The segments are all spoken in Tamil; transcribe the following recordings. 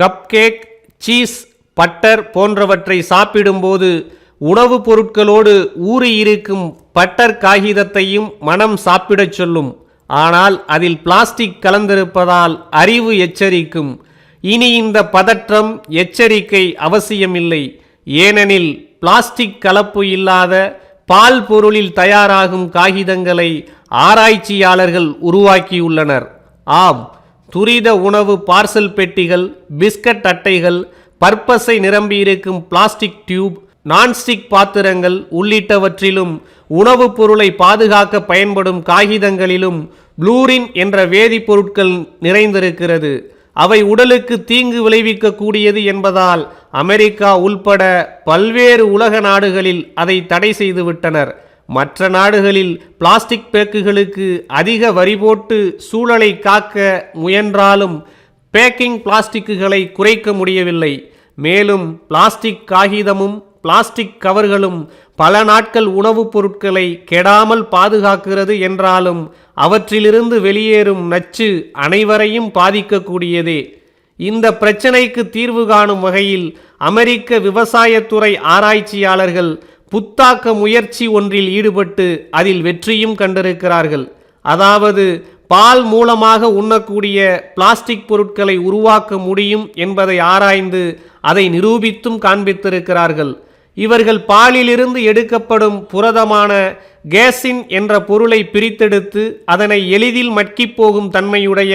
கப்கேக் சீஸ் பட்டர் போன்றவற்றை சாப்பிடும்போது உணவுப் பொருட்களோடு ஊறியிருக்கும் பட்டர் காகிதத்தையும் மனம் சாப்பிடச் சொல்லும். ஆனால் அதில் பிளாஸ்டிக் கலந்திருப்பதால் அறிவு எச்சரிக்கும். இனி இந்த பதற்றம் எச்சரிக்கை அவசியமில்லை. ஏனெனில் பிளாஸ்டிக் கலப்பு இல்லாத பால் பொருளில் தயாராகும் காகிதங்களை ஆராய்ச்சியாளர்கள் உருவாக்கியுள்ளனர். ஆம் துரித உணவு பார்சல் பெட்டிகள் பிஸ்கட் அட்டைகள் பற்பசை நிரம்பியிருக்கும் பிளாஸ்டிக் டியூப் நான்ஸ்டிக் பாத்திரங்கள் உள்ளிட்டவற்றிலும் உணவுப் பொருளை பாதுகாக்க பயன்படும் காகிதங்களிலும் ப்ளூரின் என்ற வேதிப்பொருட்கள் நிறைந்திருக்கிறது. அவை உடலுக்கு தீங்கு விளைவிக்கக்கூடியது என்பதால் அமெரிக்கா உள்பட பல்வேறு உலக நாடுகளில் அதை தடை செய்துவிட்டனர். மற்ற நாடுகளில் பிளாஸ்டிக் பேக்குகளுக்கு அதிக வரி போட்டு சூழலை காக்க முயன்றாலும் பேக்கிங் பிளாஸ்டிக்குகளை குறைக்க முடியவில்லை. மேலும் பிளாஸ்டிக் காகிதமும் பிளாஸ்டிக் கவர்களும் பல நாட்கள் உணவுப் பொருட்களை கெடாமல் பாதுகாக்கிறது என்றாலும் அவற்றிலிருந்து வெளியேறும் நச்சு அனைவரையும் பாதிக்கக்கூடியதே. இந்த பிரச்சனைக்கு தீர்வு காணும் வகையில் அமெரிக்க விவசாயத்துறை ஆராய்ச்சியாளர்கள் புத்தாக்க முயற்சி ஒன்றில் ஈடுபட்டு அதில் வெற்றியும் கண்டிருக்கிறார்கள். அதாவது பால் மூலமாக உண்ணக்கூடிய பிளாஸ்டிக் பொருட்களை உருவாக்க முடியும் என்பதை ஆராய்ந்து அதை நிரூபித்தும் காண்பித்திருக்கிறார்கள். இவர்கள் பாலிலிருந்து எடுக்கப்படும் புரதமான கேசின் என்ற பொருளை பிரித்தெடுத்து அதனை எளிதில் மட்கிப் போகும் தன்மையுடைய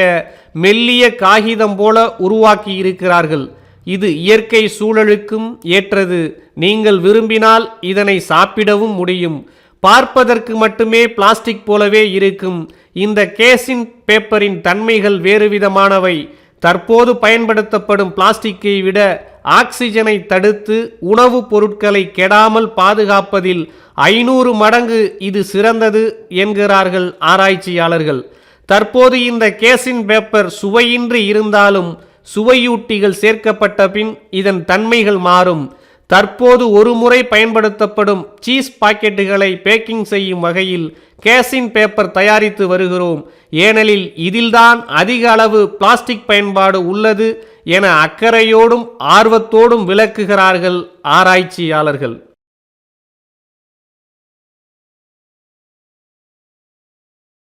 மெல்லிய காகிதம் போல உருவாக்கி இருக்கிறார்கள். இது இயற்கை சூழலுக்கும் ஏற்றது. நீங்கள் விரும்பினால் இதனை சாப்பிடவும் முடியும். பார்ப்பதற்கு மட்டுமே பிளாஸ்டிக் போலவே இருக்கும். இந்த கேசின் பேப்பரின் தன்மைகள் வேறு விதமானவை. தற்போது பயன்படுத்தப்படும் பிளாஸ்டிக்கை விட ஆக்சிஜனை தடுத்து உணவுப் பொருட்களை கெடாமல் பாதுகாப்பதில் ஐநூறு மடங்கு இது சிறந்தது என்கிறார்கள் ஆராய்ச்சியாளர்கள். தற்போது இந்த கேசின் பேப்பர் சுவையின்றி இருந்தாலும் சுவையூட்டிகள் சேர்க்கப்பட்ட பின் இதன் தன்மைகள் மாறும். தற்போது ஒரு முறை பயன்படுத்தப்படும் சீஸ் பாக்கெட்டுகளை பேக்கிங் செய்யும் வகையில் கேசின் பேப்பர் தயாரித்து வருகிறோம். ஏனெனில் இதில்தான் அதிக அளவு பிளாஸ்டிக் பயன்பாடு உள்ளது என அக்கறையோடும் ஆர்வத்தோடும் விளக்குகிறார்கள் ஆராய்ச்சியாளர்கள்.